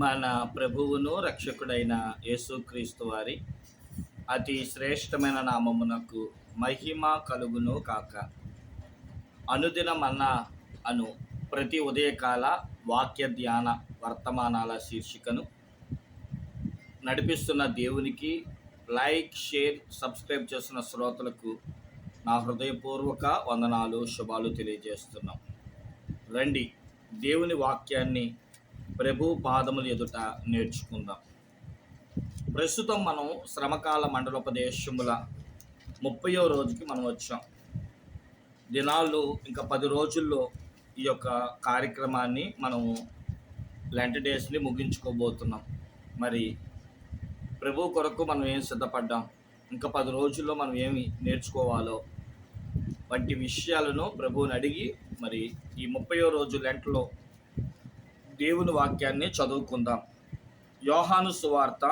మన ప్రభువును రక్షకుడైన యేసుక్రీస్తు వారి అతి శ్రేష్టమైన నామమునకు మహిమ కలుగును కాక. అనుదిన మన్న అను ప్రతి ఉదయకాల వాక్య ధ్యాన వర్తమానాల శీర్షికను నడిపిస్తున్న దేవునికి లైక్ షేర్ సబ్స్క్రైబ్ చేసిన శ్రోతలకు నా హృదయపూర్వక వందనాలు శుభాలు తెలియజేస్తున్నాం. రండి దేవుని వాక్యాన్ని ప్రభు పాదములు ఎదుట నేర్చుకుందాం. ప్రస్తుతం మనం శ్రమకాల మండలోపదేశముల ముప్పయో రోజుకి మనం వచ్చాం. దినాలు ఇంకా పది రోజుల్లో ఈ యొక్క కార్యక్రమాన్ని మనము లెంట్ డేస్ని ముగించుకోబోతున్నాం. మరి ప్రభు కొరకు మనం ఏం సిద్ధపడ్డాం? ఇంకా పది రోజుల్లో మనం ఏమి నేర్చుకోవాలో? వంటి విషయాలను ప్రభువుని అడిగి మరి ఈ ముప్పయో రోజు లెంట్లో దేవుని వాక్యాన్ని చదువుకుందాం. యోహాను సువార్త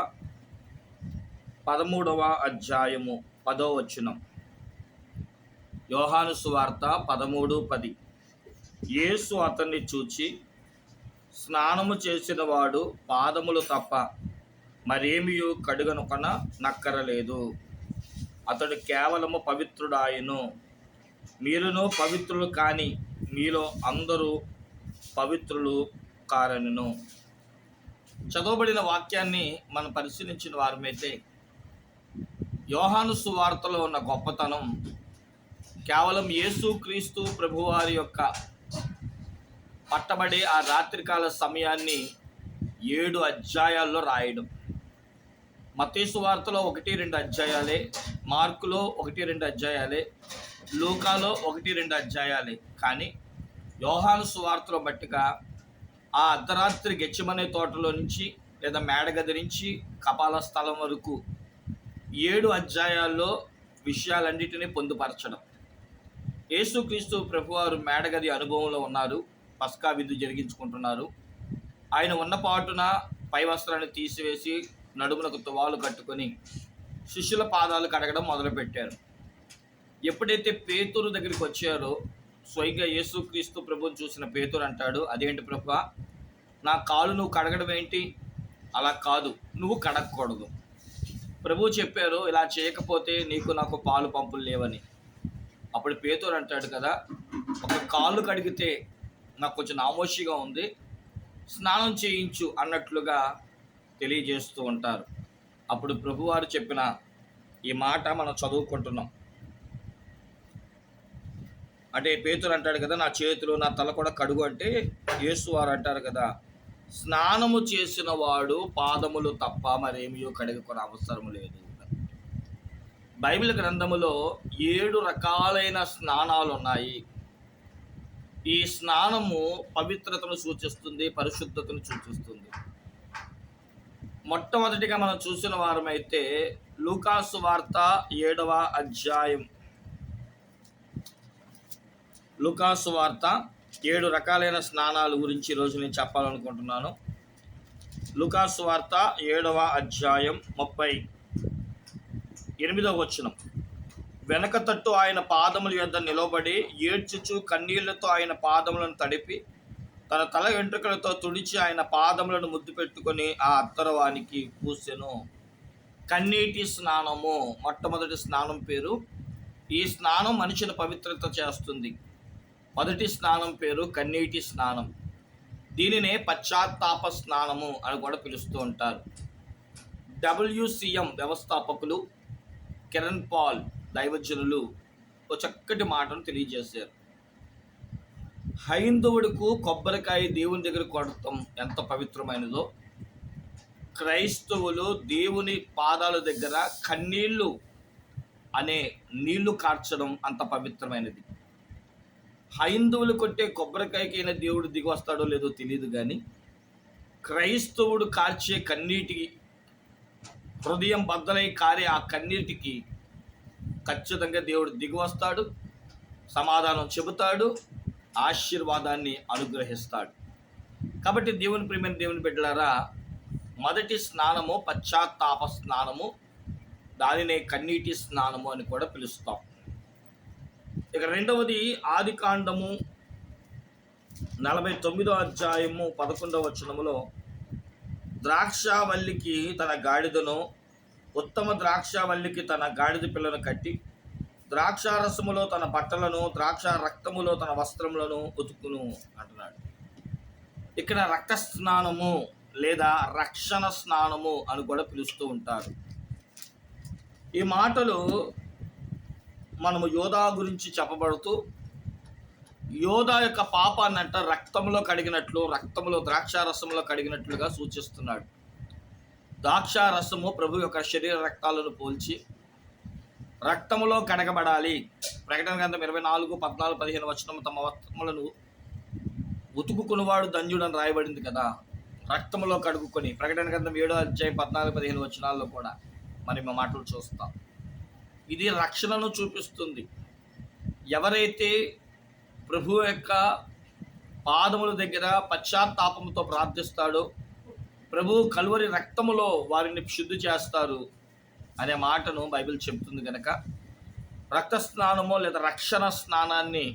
పదమూడవ అధ్యాయము పదో వచనం. యోహాను సువార్త పదమూడు పది. యేసు అతన్ని చూచి స్నానము చేసిన వాడు పాదములు తప్ప మరేమియు కడుగనుకొన నక్కరలేదు. అతడు కేవలము పవిత్రుడాయను. మీరును పవిత్రులు కాని మీలో అందరూ పవిత్రులు కారణను చదవబడిన వాక్యాన్ని మనం పరిశీలించిన వారమైతే యోహాను సువార్తలో ఉన్న గొప్పతనం కేవలం యేసు క్రీస్తు ప్రభువారి యొక్క పట్టబడే ఆ రాత్రికాల సమయాన్ని ఏడు అధ్యాయాల్లో రాయడం. మతేసు వార్తలో ఒకటి రెండు అధ్యాయాలే మార్కులో ఒకటి రెండు అధ్యాయాలే లూకాలో ఒకటి రెండు అధ్యాయాలే. కానీ యోహాను సువార్తలో బట్టిగా ఆ అర్ధరాత్రి గెచ్చమనే తోటలో నుంచి లేదా మేడగది నుంచి కపాల స్థలం వరకు ఏడు అధ్యాయాల్లో విషయాలన్నిటినీ పొందుపరచడం. యేసుక్రీస్తు ప్రభువారు మేడగది అనుభవంలో ఉన్నారు పస్కా విందు జరిగించుకుంటున్నారు. ఆయన ఉన్న పాటున పై వస్త్రాన్ని తీసివేసి నడుమునకు తువాలు కట్టుకొని శిష్యుల పాదాలు కడగడం మొదలుపెట్టారు. ఎప్పుడైతే పేతూరు దగ్గరికి వచ్చారో స్వయంగా యేసుక్రీస్తు ప్రభుని చూసిన పేతురు అంటాడు అదేంటి ప్రభు? నా కాలు నువ్వు కడగడం ఏంటి? అలా కాదు నువ్వు కడగకూడదు. ప్రభు చెప్పారు ఇలా చేయకపోతే నీకు నాకు పాలు పంపులు లేవని. అప్పుడు పేతురు అంటాడు కదా ఒక కాళ్ళు కడిగితే నాకు కొంచెం నామోషిగా ఉంది స్నానం చేయించు అన్నట్లుగా తెలియజేస్తూ ఉంటారు. అప్పుడు ప్రభువారు చెప్పిన ఈ మాట మనం చదువుకుంటున్నాం. అంటే పేతురు అంటాడు కదా నా చేతులు నా తల కూడా కడుగు అంటే యేసు వారు అంటారు కదా స్నానము చేసిన వాడు పాదములు తప్ప మరేమియో కడుగుకునే అవసరం లేదు. బైబిల్ గ్రంథములో ఏడు రకాలైన స్నానాలు ఉన్నాయి. ఈ స్నానము పవిత్రతను సూచిస్తుంది పరిశుద్ధతను సూచిస్తుంది. మొట్టమొదటిగా మనం చూసిన వారమైతే లూకాసు వార్త ఏడవ అధ్యాయం లుకాసు వార్త ఏడు రకాలైన స్నానాల గురించి ఈరోజు నేను చెప్పాలనుకుంటున్నాను. లుకాసు వార్త ఏడవ అధ్యాయం ముప్పై ఎనిమిదవ వచనం. వెనక తట్టు ఆయన పాదముల యొద్ద నిలబడి ఏడ్చుచు కన్నీళ్ళతో ఆయన పాదములను తడిపి తన తల వెంట్రుకలతో తుడిచి ఆయన పాదములను ముద్దు పెట్టుకొని ఆ అత్తరవానికి పూసెను కన్నీటి స్నానము మొట్టమొదటి స్నానం పేరు ఈ స్నానం మనిషిని పవిత్రత చేస్తుంది. మొదటి స్నానం పేరు కన్నీటి స్నానం. దీనినే పశ్చాత్తాప స్నానము అని కూడా పిలుస్తూ ఉంటారు. డబ్ల్యూసిఎం వ్యవస్థాపకులు కిరణ్ పాల్ దైవజనులు ఒక చక్కటి మాటను తెలియజేశారు. హైందవుడికు కొబ్బరికాయ దేవుని దగ్గర కొడటం ఎంత పవిత్రమైనదో. క్రైస్తవులు దేవుని పాదాల దగ్గర కన్నీళ్ళు అనే నీళ్ళు కార్చడం అంత పవిత్రమైనది. హైందువులు కొట్టే కొబ్బరికాయకైనా దేవుడు దిగి వస్తాడో లేదో తెలియదు కానీ క్రైస్తవుడు కార్చే కన్నీటికి హృదయం బద్దలై కారే ఆ కన్నీటికి ఖచ్చితంగా దేవుడు దిగి వస్తాడు సమాధానం చెబుతాడు ఆశీర్వాదాన్ని అనుగ్రహిస్తాడు. కాబట్టి దేవుని ప్రేమైన దేవుని బిడ్డలారా మొదటి స్నానము పశ్చాత్తాప స్నానము దానినే కన్నీటి స్నానము అని కూడా పిలుస్తాం. ఇక రెండవది ఆది కాండము నలభై తొమ్మిదో అధ్యాయము పదకొండవ వచనములో ద్రాక్షావల్లికి తన గాడిదను ఉత్తమ ద్రాక్షావల్లికి తన గాడిద పిల్లను కట్టి ద్రాక్షారసములో తన బట్టలను ద్రాక్ష రక్తములో తన వస్త్రములను ఉతుకును అంటున్నాడు. ఇక్కడ రక్త స్నానము లేదా రక్షణ స్నానము అని కూడా పిలుస్తూ ఉంటారు. ఈ మాటలు మనము యోధా గురించి చెప్పబడుతూ యోధా యొక్క పాపాన్ని అంట రక్తంలో కడిగినట్లు రక్తంలో ద్రాక్షారసంలో కడిగినట్లుగా సూచిస్తున్నాడు. ద్రాక్షారసము ప్రభు యొక్క శరీర రక్తాలను పోల్చి రక్తములో కడగబడాలి. ప్రకటన గ్రంథం ఇరవై నాలుగు పద్నాలుగు పదిహేను వచనం తమ వస్త్రములను ఉతుకుకునివాడు దంజుడని రాయబడింది కదా. రక్తములో కడుగుకొని ప్రకటన గ్రంథం ఏడో అధ్యాయం పద్నాలుగు పదిహేను వచనాల్లో కూడా మరి మా మాటలు చూస్తాం. ఇది రక్షణను చూపిస్తుంది. ఎవరైతే ప్రభు యొక్క పాదముల దగ్గర పశ్చాత్తాపంతో ప్రార్థిస్తాడో ప్రభు కలువరి రక్తములో వారిని శుద్ధి చేస్తారు అనే మాటను బైబిల్ చెబుతుంది కనుక రక్త స్నానము లేదా రక్షణ స్నానాన్ని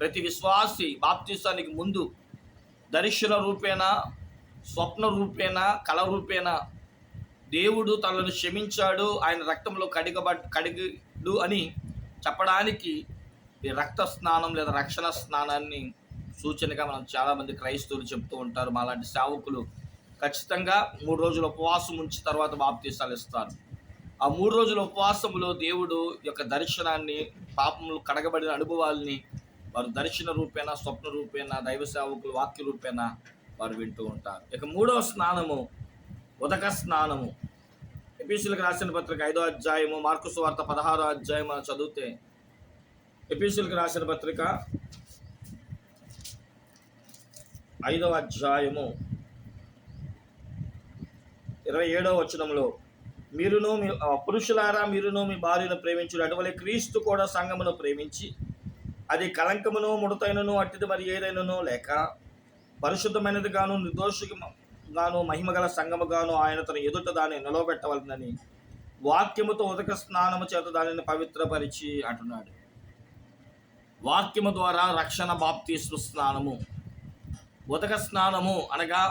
ప్రతి విశ్వాసి బాప్తీసానికి ముందు దర్శన రూపేణ స్వప్న రూపేణ కళ రూపేణ దేవుడు తనను క్షమించాడు ఆయన రక్తంలో కడిగబడ్ కడిగడు అని చెప్పడానికి ఈ రక్త స్నానం లేదా రక్షణ స్నానాన్ని సూచనగా మనం చాలామంది క్రైస్తవులు చెప్తూ ఉంటారు. మాలాంటి సేవకులు ఖచ్చితంగా మూడు రోజుల ఉపవాసం ఉంచి తర్వాత బాప్తీసాలు ఇస్తారు. ఆ మూడు రోజుల ఉపవాసములో దేవుడు యొక్క దర్శనాన్ని పాపములు కడగబడిన అనుభవాల్ని వారు దర్శన రూపేణ స్వప్న రూపేణ దైవ సేవకులు వాక్య రూపేణ వారు వింటూ ఉంటారు. ఇక మూడవ స్నానము ఉదక స్నానము ఎపిసులకు రాసిన పత్రిక ఐదో అధ్యాయము మార్కు సువార్త పదహారో అధ్యాయం మనం చదివితే ఎపిసులకు రాసిన పత్రిక ఐదవ అధ్యాయము ఇరవై ఏడవ వచనంలో మీరును మీ పురుషులారా మీరును మీ భార్యను ప్రేమించుడు అటువలే క్రీస్తు కూడా సంఘమును ప్రేమించి అది కలంకమును ముడతైనను అట్టిది మరి ఏదైనను లేక పరిశుద్ధమైనది గాను నిర్దోషి గాను మహిమగల సంగముగాను ఆయన తన ఎదుట దాన్ని నిలవబెట్టవలనని వాక్యముతో ఉదక స్నానము చేత దానిని పవిత్రపరిచి అంటున్నాడు. వాక్యము ద్వారా రక్షణ బాప్తీసు స్నానము. ఉతక స్నానము అనగా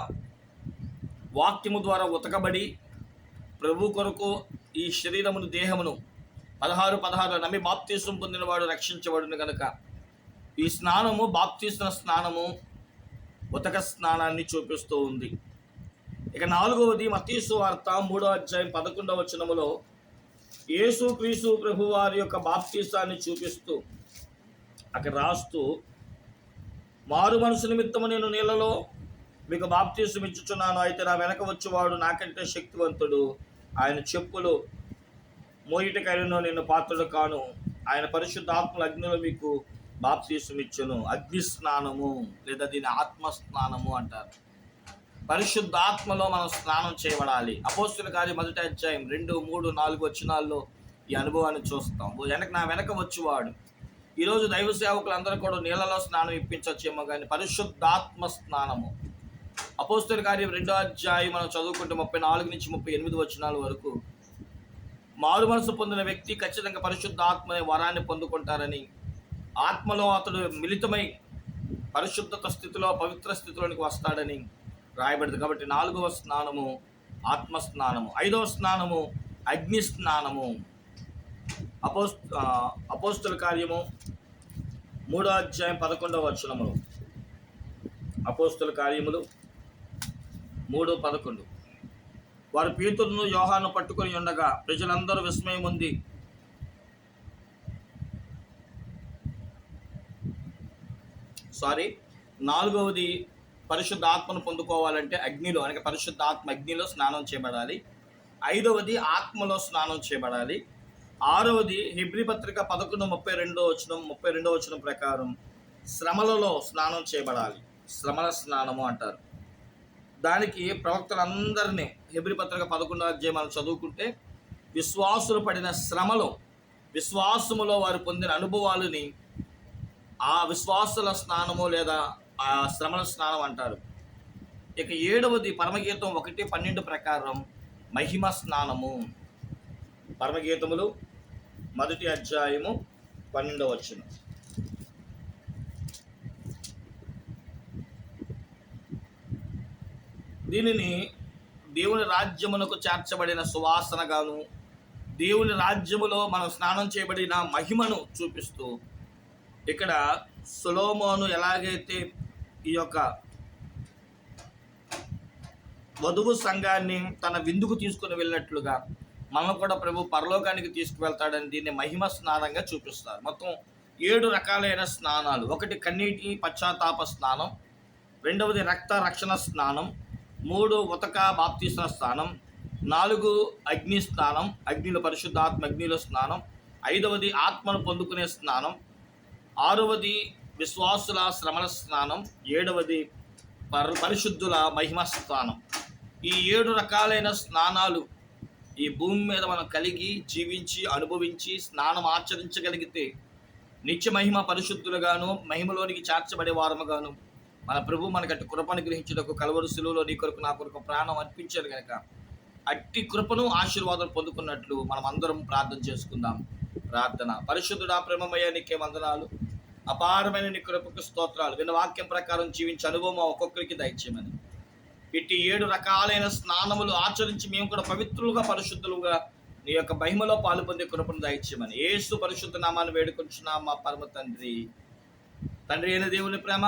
వాక్యము ద్వారా ఉతకబడి ప్రభు కొరకు ఈ శరీరమును దేహమును పదహారు పదహారు నమ్మి బాప్తీసం పొందినవాడు రక్షించబడును కనుక ఈ స్నానము బాప్తీసిన స్నానము ఉతక స్నానాన్ని చూపిస్తూ ఉంది. ఇక నాలుగవది మతీసు వార్త మూడో అధ్యాయం పదకొండవ వచనములో యేసు క్రీసు ప్రభు వారి యొక్క బాప్తీసాన్ని చూపిస్తూ అక్కడ రాస్తూ మారు మనసు నిమిత్తము నేను నీళ్ళలో మీకు బాప్తీసం ఇచ్చుచున్నాను. అయితే నా వెనక వచ్చేవాడు నాకంటే శక్తివంతుడు. ఆయన చెప్పులు మోయిటకైనను నేను పాత్రడు కాను. ఆయన పరిశుద్ధాత్మల అగ్నిలో మీకు బాప్తీసం ఇచ్చును. అగ్ని స్నానము లేదా దీని ఆత్మ స్నానము అంటారు. పరిశుద్ధాత్మలో మనం స్నానం చేయబడాలి. అపోస్తుల కార్యం మొదటి అధ్యాయం రెండు మూడు నాలుగు వచ్చినాల్లో ఈ అనుభవాన్ని చూస్తాం. వెనక నా వెనక వచ్చేవాడు. ఈరోజు దైవ సేవకులందరూ కూడా నీళ్ళలో స్నానం ఇప్పించవచ్చేమో కానీ పరిశుద్ధాత్మ స్నానము. అపోస్తుల కార్యం రెండో అధ్యాయం మనం చదువుకుంటే ముప్పై నాలుగు నుంచి ముప్పై ఎనిమిది వచనాల వరకు మారు మనసు పొందిన వ్యక్తి ఖచ్చితంగా పరిశుద్ధాత్మ అనే వరాన్ని పొందుకుంటారని ఆత్మలో అతడు మిళితమై పరిశుద్ధత స్థితిలో పవిత్ర స్థితిలోనికి వస్తాడని రాయబడింది. కాబట్టి నాలుగవ స్నానము ఆత్మ స్నానము ఐదవ స్నానము అగ్ని స్నానము అపోస్ అపోస్తుల కార్యము మూడో అధ్యాయం పదకొండవ వచనములు. అపోస్తుల కార్యములు మూడు పదకొండు. వారు పీతులను యోహాను పట్టుకొని ఉండగా ప్రజలందరూ విస్మయం ఉంది సారీ నాలుగవది పరిశుద్ధ ఆత్మను పొందుకోవాలంటే అగ్నిలో అనగా పరిశుద్ధ ఆత్మ అగ్నిలో స్నానం చేయబడాలి. ఐదవది ఆత్మలో స్నానం చేయబడాలి. ఆరవది హిబ్రి పత్రిక పదకొండు ముప్పై రెండో వచనం ముప్పై రెండో వచనం ప్రకారం శ్రమలలో స్నానం చేయబడాలి. శ్రమల స్నానము అంటారు. దానికి ప్రవక్తలందరినీ హిబ్రి పత్రిక పదకొండో అధ్యాయం మనం చదువుకుంటే విశ్వాసులు పడిన శ్రమలో విశ్వాసములో వారు పొందిన అనుభవాలని ఆ విశ్వాసుల స్నానము లేదా ఆ స్నానం అంటారు. ఇక ఏడవది పరమగీతం ఒకటి పన్నెండు ప్రకారం మహిమ స్నానము. పరమగీతములు మొదటి అధ్యాయము పన్నెండవ వచ్చిన దీనిని దేవుని రాజ్యమునకు చేర్చబడిన సువాసనగాను దేవుని రాజ్యములో మనం స్నానం చేయబడిన మహిమను చూపిస్తూ ఇక్కడ సులోమోను ఎలాగైతే ఈ యొక్క వధువు సంఘాన్ని తన విందుకు తీసుకుని వెళ్ళినట్లుగా మనం కూడా ప్రభు పరలోకానికి తీసుకువెళ్తాడని దీన్ని మహిమ స్నానంగా చూపిస్తారు. మొత్తం ఏడు రకాలైన స్నానాలు. ఒకటి కన్నీటి పశ్చాత్తాప స్నానం రెండవది రక్త రక్షణ స్నానం మూడు ఉతక బాప్తీసిన స్నానం నాలుగు అగ్ని స్నానం అగ్నిలో పరిశుద్ధాత్మ అగ్నిలో స్నానం ఐదవది ఆత్మను పొందుకునే స్నానం ఆరవది విశ్వాసుల శ్రమణ స్నానం ఏడవది పర పరిశుద్ధుల మహిమ స్నానం. ఈ ఏడు రకాలైన స్నానాలు ఈ భూమి మీద మనం కలిగి జీవించి అనుభవించి స్నానం ఆచరించగలిగితే నిత్య మహిమ పరిశుద్ధులుగాను మహిమలోనికి చేర్చబడే వారముగాను మన ప్రభు మనకట్టి కృపను గ్రహించుటకు కలవరు శిలువలో నీ కొరకు నా కొరకు ప్రాణం అర్పించారు కనుక అట్టి కృపను ఆశీర్వాదం పొందుకున్నట్లు మనం అందరం ప్రార్థన చేసుకుందాం. ప్రార్థన. పరిశుద్ధుడా ప్రేమమయ్య నీకే వందనాలు. అపారమైన నీ కృపకు స్తోత్రాలు. విన్న వాక్యం ప్రకారం జీవించే అనుభవం ఒక్కొక్కరికి దయచేయమని. ఇట్టి ఏడు రకాలైన స్నానములు ఆచరించి మేము కూడా పవిత్రులుగా పరిశుద్ధులుగా నీ యొక్క మహిమలో పాలు పొందే కృపను దయచేయమని. ఏసు పరిశుద్ధ నామాన్ని వేడుకొంచున్నాం మా పరమ తండ్రి. తండ్రి అయిన దేవుని ప్రేమ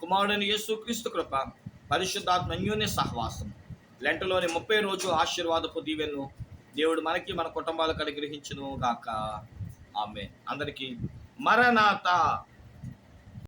కుమారుడైన యేసు క్రీస్తు కృప పరిశుద్ధాత్మ అన్యోన్య సహవాసం. లెంటలోని ముప్పై రోజు ఆశీర్వాదపు దీవెను దేవుడు మనకి మన కుటుంబాలకు అనుగ్రహించును గాక. ఆమె అందరికీ मरनाता।